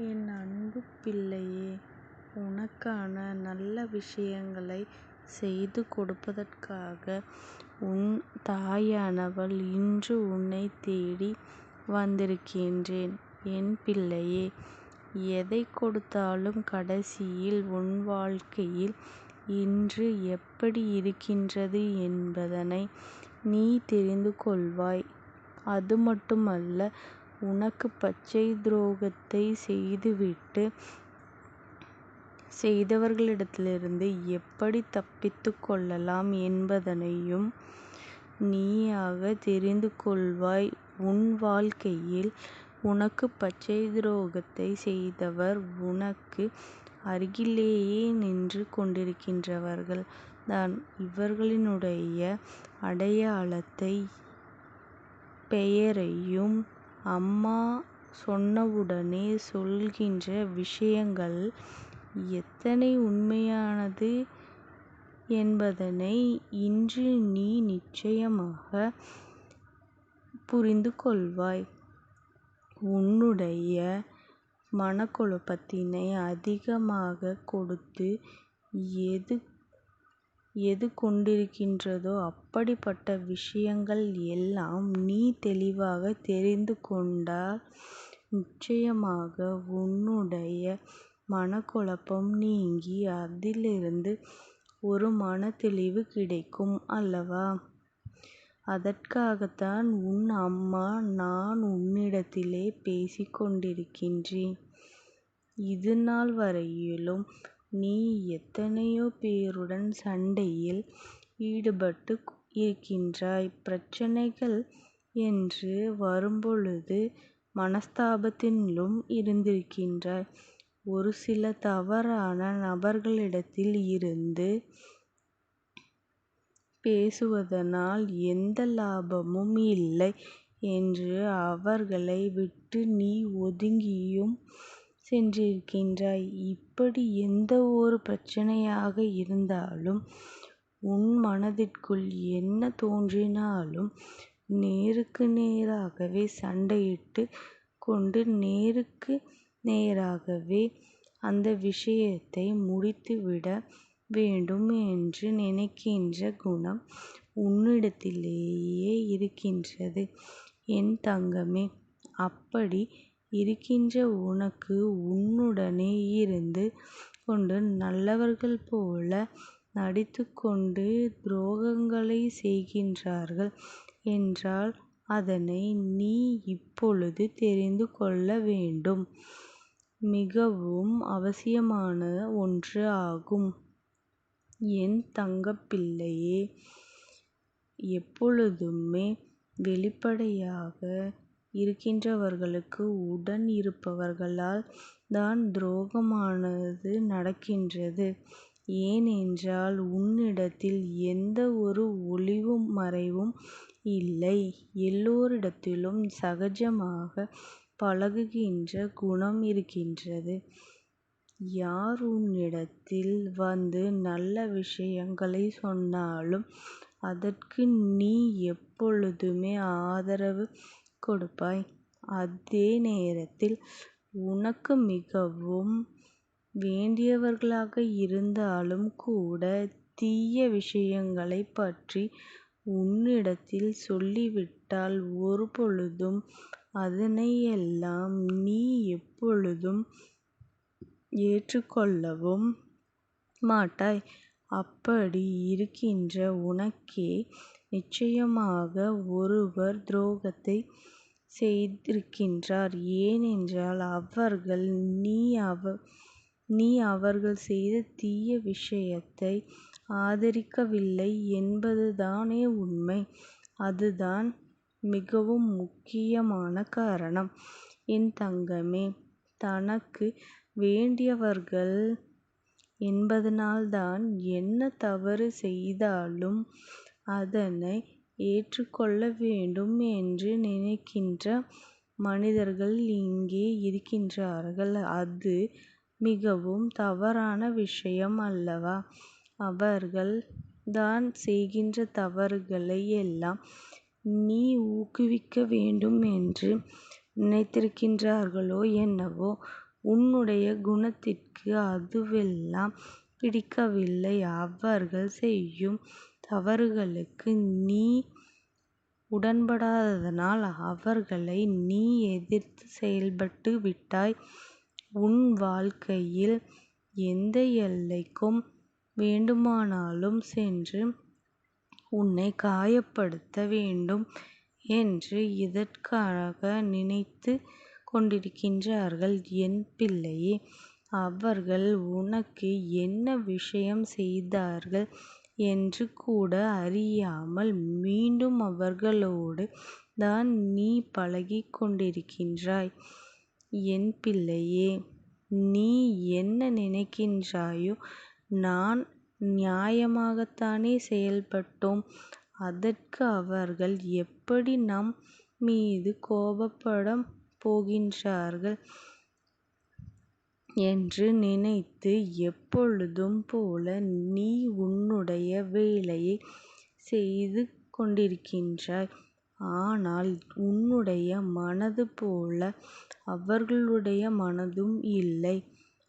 என் அன்புப் பிள்ளையே உனக்கான நல்ல விஷயங்களைச் செய்து கொடுப்பதற்காக உன் தாயானவள் இன்று உன்னைத் தேடி வந்திருக்கின்றேன். என் பிள்ளையே எதைக் கொடுத்தாலும் கடைசியில் உன் வாழ்க்கையில் இன்று எப்படி இருக்கின்றது என்பதனை நீ தெரிந்து கொள்வாய். அதுமட்டுமல்ல உனக்குப் பச்சை துரோகத்தைச் செய்துவிட்டு செய்தவர்களிடத்திலிருந்து எப்படித் தப்பித்துக் கொள்ளலாம் என்பதனையும் நீயாகத் தெரிந்து கொள்வாய். உன் வாழ்க்கையில் உனக்குப் பச்சை துரோகத்தைச் செய்தவர் உனக்கு அருகிலேயே நின்று கொண்டிருக்கின்றவர்கள் தான். இவர்களினுடைய அடையாளத்தையும் பெயரையும் அம்மா சொன்னவுடனே சொல்கின்ற விஷயங்கள் எத்தனை உண்மையானது என்பதனை இன்று நீ நிச்சயமாக புரிந்து கொள்வாய். உன்னுடைய மனக்குழப்பத்தினை அதிகமாகக் கொடுத்து எது எது கொண்டிருக்கின்றதோ அப்படிப்பட்ட விஷயங்கள் எல்லாம் நீ தெளிவாகத் தெரிந்து கொண்டால் நிச்சயமாக உன்னுடைய மனக்குழப்பம் நீங்கி அதிலிருந்து ஒரு மனத்தெளிவு கிடைக்கும் அல்லவா? அதற்காகத்தான் உன் அம்மா நான் உன்னிடத்திலே பேசிக் கொண்டிருக்கின்றேன். இதுநாள் வரையிலும் நீ எத்தனையோ பேருடன் சண்டையில் ஈடுபட்டு இருக்கின்றாய். பிரச்சினைகள் என்று வரும்பொழுது மனஸ்தாபத்திலும் இருந்திருக்கின்றாய். ஒரு சில தவறான நபர்களிடத்தில் இருந்து பேசுவதனால் எந்த லாபமும் இல்லை என்று அவர்களை விட்டு நீ ஒதுங்கியும் சென்றிருக்கின்றாய். இப்படி எந்த ஒரு பிரச்சனையாக இருந்தாலும் உன் மனதிற்குள் என்ன தோன்றினாலும் நேருக்கு நேராகவே சண்டையிட்டுக் கொண்டு நேருக்கு நேராகவே அந்த விஷயத்தை முடித்துவிட வேண்டும் என்று நினைக்கின்ற குணம் உன்னிடத்திலேயே இருக்கின்றது என் தங்கமே. அப்படி இருக்கின்ற உனக்கு உன்னுடனே இருந்து கொண்டு நல்லவர்கள் போல நடித்துக்கொண்டு துரோகங்களைச் செய்கின்றார்கள் என்றால் அதனை நீ இப்பொழுது தெரிந்து கொள்ள வேண்டும். மிகவும் அவசியமான ஒன்று ஆகும். என் தங்கப்பிள்ளையே எப்பொழுதுமே வெளிப்படையாக இருக்கின்றவர்களுக்கு உடன் இருப்பவர்களால் தான் துரோகமானது நடக்கின்றது. ஏனென்றால் உன்னிடத்தில் எந்த ஒரு ஒளிவு மறைவும் இல்லை. எல்லோரிடத்திலும் சகஜமாகப் பழகுகின்ற குணம் இருக்கின்றது. யார் உன்னிடத்தில் வந்து நல்ல விஷயங்களைச் சொன்னாலும் அதற்கு நீ எப்பொழுதுமே ஆதரவு கொடுப்பாய். அதே நேரத்தில் உனக்கு மிகவும் வேண்டியவர்களாக இருந்தாலும் கூட தீய விஷயங்களைப் பற்றி உன்னிடத்தில் சொல்லிவிட்டால் ஒருபொழுதும் அதனையெல்லாம் நீ எப்பொழுதும் ஏற்றுக்கொள்ளவும் மாட்டாய். அப்படி இருக்கின்ற உனக்கே நிச்சயமாக ஒருவர் துரோகத்தைச் செய்திருக்கின்றார். ஏனென்றால் அவர்கள் நீ அவர்கள் செய்த தீய விஷயத்தை ஆதரிக்கவில்லை என்பதுதானே உண்மை. அதுதான் மிகவும் முக்கியமான காரணம். என் தங்கமே தனக்கு வேண்டியவர்கள் என்பதனால்தான் என்ன தவறு செய்தாலும் அதனை ஏற்றுக்கொள்ள வேண்டும் என்று நினைக்கின்ற மனிதர்கள் இங்கே இருக்கின்றார்கள். அது மிகவும் தவறான விஷயம் அல்லவா? அவர்கள் தான் செய்கின்ற தவறுகளை எல்லாம் நீ ஊக்குவிக்க வேண்டும் என்று நினைத்திருக்கின்றார்களோ என்னவோ? உன்னுடைய குணத்திற்கு அதுவெல்லாம் பிடிக்கவில்லை. அவர்கள் செய்யும் தவறுகளுக்கு நீ உடன்படாததனால் அவர்களை நீ எதிர்த்து செயல்பட்டு விட்டாய். உன் வாழ்க்கையில் எந்த எல்லைக்கு வேண்டுமானாலும் சென்று உன்னைக் காயப்படுத்த வேண்டும் என்று எதற்காக நினைத்துக் கொண்டிருக்கிறார்கள் என் பிள்ளையே. அவர்கள் உனக்கு என்ன விஷயம் செய்தார்கள் என்று கூட அறியாமல் மீண்டும் அவர்களோடு தான் நீ பழகிக் கொண்டிருக்கின்றாய். என் பிள்ளையே நீ என்ன நினைக்கின்றாயோ நாம் நியாயமாகத்தானே செயல்பட்டோம் அதற்கு அவர்கள் எப்படி நம் மீது கோபப்படப் போகின்றார்கள் என்று நினைத்து எப்பொழுதும் போல நீ உன்னுடைய வேலையைச் செய்து கொண்டிருக்கின்றாய் ஆனால் உன்னுடைய மனது போல அவர்களுடைய மனதும் இல்லை.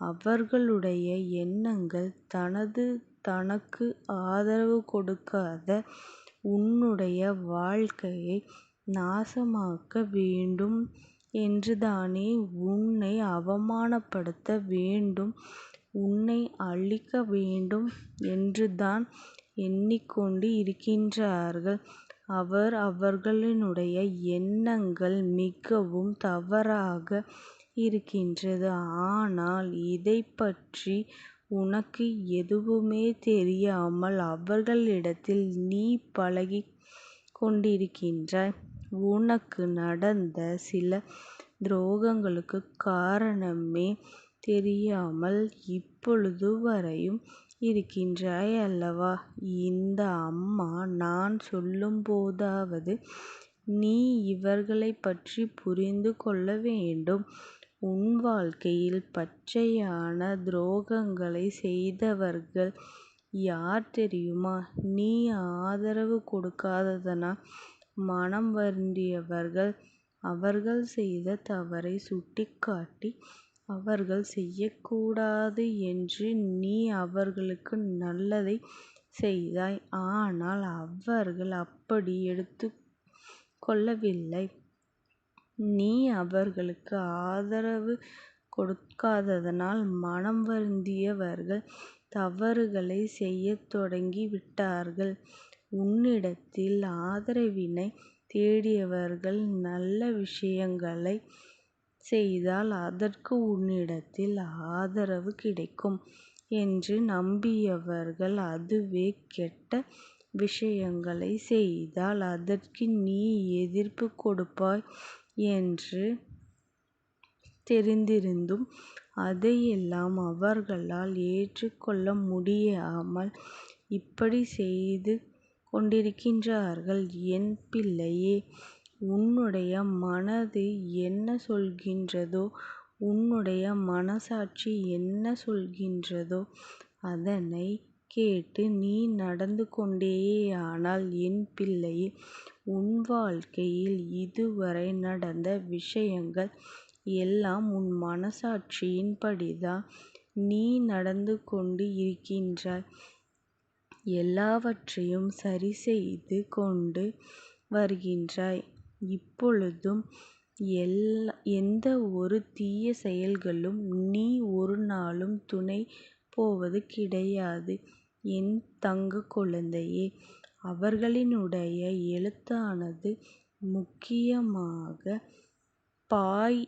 அவர்களுடைய எண்ணங்கள் தனக்கு ஆதரவு கொடுக்காத உன்னுடைய வாழ்க்கையை நாசமாக்க வேண்டும் என்றுதானே உன்னை அவமானப்படுத்த வேண்டும் உன்னை அழிக்க வேண்டும் என்றுதான் எண்ணிக்கொண்டு கொண்டு அவர் அவர்களுடைய எண்ணங்கள் மிகவும் தவறாக இருக்கின்றது ஆனால் இதைப்பற்றி உனக்கு எதுவுமே தெரியாமல் அவர்களிடத்தில் நீ பழகிக் கொண்டிருக்கின்றாய். உனக்கு நடந்த சில துரோகங்களுக்குக் காரணமே தெரியாமல் இப்பொழுது வரையும் இருக்கின்றாய் அல்லவா? இந்த அம்மா நான் சொல்லும்போதாவது நீ இவர்களைப்பற்றிப் புரிந்து கொள்ள வேண்டும். உன் வாழ்க்கையில் பச்சையான துரோகங்களைச் செய்தவர்கள் யார் தெரியுமா? நீ ஆதரவு கொடுக்காததனால் மனம் வருந்தியவர்கள். அவர்கள் செய்த தவறை சுட்டிக்காட்டி அவர்கள் செய்யக்கூடாது என்று நீ அவர்களுக்கு நல்லதைச் செய்தாய். ஆனால் அவர்கள் அப்படி எடுத்துக் கொள்ளவில்லை. நீ அவர்களுக்கு ஆதரவு கொடுக்காததனால் மனம் வருந்தியவர்கள் தவறுகளைச் செய்யத் தொடங்கி விட்டார்கள். உன்னிடத்தில் ஆதரவினைத் தேடியவர்கள் நல்ல விஷயங்களைச் செய்தால் அதற்கு உன்னிடத்தில் ஆதரவு கிடைக்கும் என்று நம்பியவர்கள் அதுவே கெட்ட விஷயங்களைச் செய்தால் அதற்கு நீ எதிர்ப்பு கொடுப்பாய் என்று தெரிந்திருந்தும் அதையெல்லாம் அவர்களால் ஏற்றுக்கொள்ள முடியாமல் இப்படிச் செய்து கொண்டிருக்கின்றார்கள் என் பிள்ளையே உன்னுடைய மனது என்ன சொல்கின்றதோ உன்னுடைய மனசாட்சி என்ன சொல்கின்றதோ அதனைக் கேட்டு நீ நடந்து கொண்டேயானால் என் பிள்ளையே உன் வாழ்க்கையில் இதுவரை நடந்த விஷயங்கள் எல்லாம் உன் மனசாட்சியின்படிதான் நீ நடந்து கொண்டு இருக்கின்றாய். எல்லாவற்றையும் சரி செய்து கொண்டு வருகின்றாய் இப்பொழுதும் எந்த ஒரு தீய செயல்களுக்கும் நீ ஒருநாளும் துணை போவது கிடையாது என் தங்கக் குழந்தையே. அவர்களினுடைய எழுத்தானது முக்கியமாக பாய்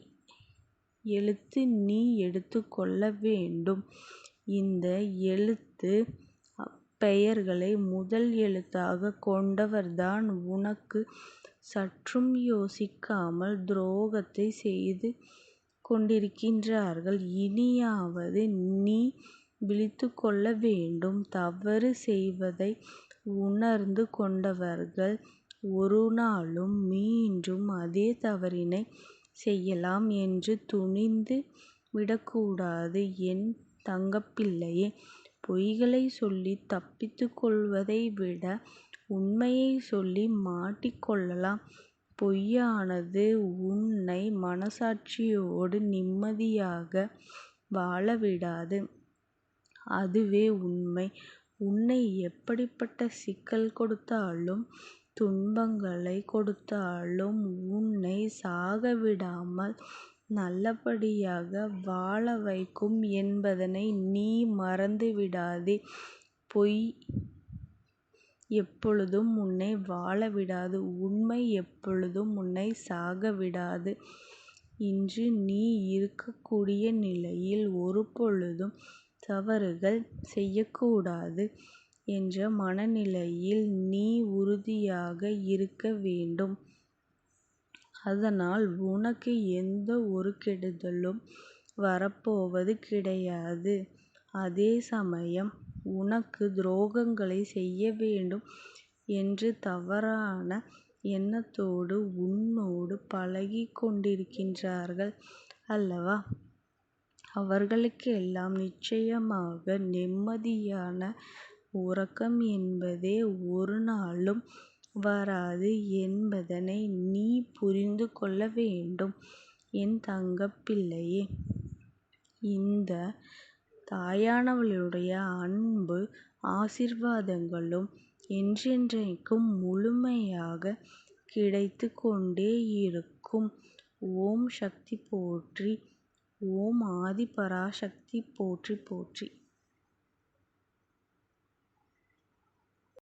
எழுத்து நீ எடுத்துக் கொள்ள வேண்டும். இந்த எழுத்து பெயர்களை முதல் எழுத்தாகக் கொண்டவர்தான் உனக்கு சற்றும் யோசிக்காமல் துரோகத்தைச் செய்து கொண்டிருக்கிறார்கள். இனியாவது நீ விழித்துக்கொள்ள வேண்டும். தவறு செய்வதை உணர்ந்து கொண்டவர்கள் ஒருநாளும் மீண்டும் அதே தவறினைச் செய்யலாம் என்று துணிந்து விடக்கூடாது என் தங்கப்பிள்ளையே. பொய்களைச் சொல்லித் தப்பித்துக் கொள்வதை விட உண்மையைச் சொல்லி மாட்டிக் கொள்ளலாம். பொய்யானது உன்னை மனசாட்சியோடு நிம்மதியாக வாழவிடாது. அதுவே உண்மை. உன்னை எப்படிப்பட்ட சிக்கல் கொடுத்தாலும் துன்பங்களைக் கொடுத்தாலும் உன்னைச் சாகவிடாமல் நல்லபடியாக வாழ வைக்கும் என்பதனை நீ மறந்துவிடாதே. பொய் எப்பொழுதும் உன்னை வாழவிடாது. உண்மை எப்பொழுதும் உன்னைச் சாகவிடாது. இன்று நீ இருக்கக்கூடிய நிலையில் ஒருபொழுதும் தவறுகள் செய்யக்கூடாது என்ற மனநிலையில் நீ உறுதியாக இருக்க வேண்டும். அதனால் உனக்கு எந்த ஒரு கெடுதலும் வரப்போவது கிடையாது. அதே சமயம் உனக்கு துரோகங்களைச் செய்ய வேண்டும் என்று தவறான எண்ணத்தோடு உன்னோடு பழகிக் கொண்டிருக்கிறார்கள் அல்லவா? அவர்களுக்கெல்லாம் நிச்சயமாக நிம்மதியான உறக்கம் என்பதே ஒரு நாளும் வராது என்பதனை நீ புரிந்து கொள்ள வேண்டும் என் தங்கப்பிள்ளையே. இந்தத் தாயானவளுடைய அன்பு ஆசீர்வாதங்களும் என்றென்றைக்கும் முழுமையாகக் கிடைத்துக் கொண்டே இருக்கும். ஓம் சக்தி போற்றி ஓம் ஆதி பராசக்தி போற்றி போற்றி.